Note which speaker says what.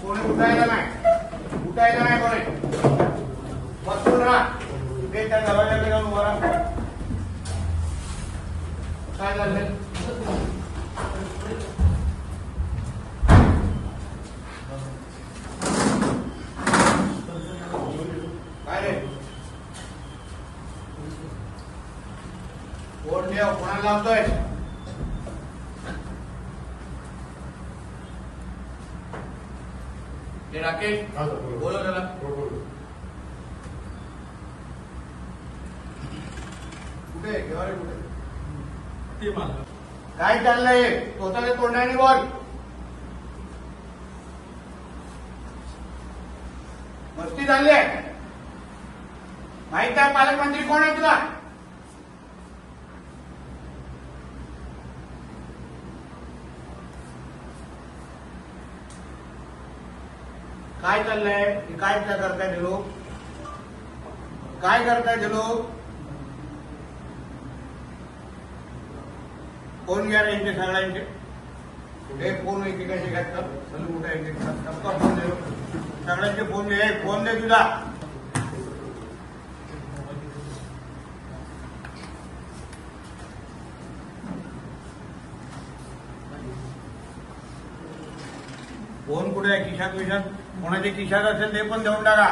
Speaker 1: कोणी उठायला नाही. उठायला नाही कोणी. बसून राहा. ते त्या दरवाजाकडे जाऊन उभा राहा. काय झालं? काय रे? कोण देव कोणाला लावतोय? ते राकेश बोलो त्याला कुठे आहे? घेवा रे कुठे?
Speaker 2: ते मला.
Speaker 1: काय चाललंय? स्वतःच्या तोंडाने बोल. मस्ती चालली आहे. माहीत आहे पालकमंत्री कोण आहे तुला? काय चाललंय? काय काय करताय ते लोक? काय करताय ते लोक? फोन घ्या रे यांचे सगळ्यांचे. कुठे फोन एकेकाचे घाततात सलू कुठे एक सबका फोन दे. सगळ्यांचे फोन दे. फोन दे तुझा फोन कुठे आहे खिशात विशात कोणाच्या खिशात असेल ते पण देऊन टाका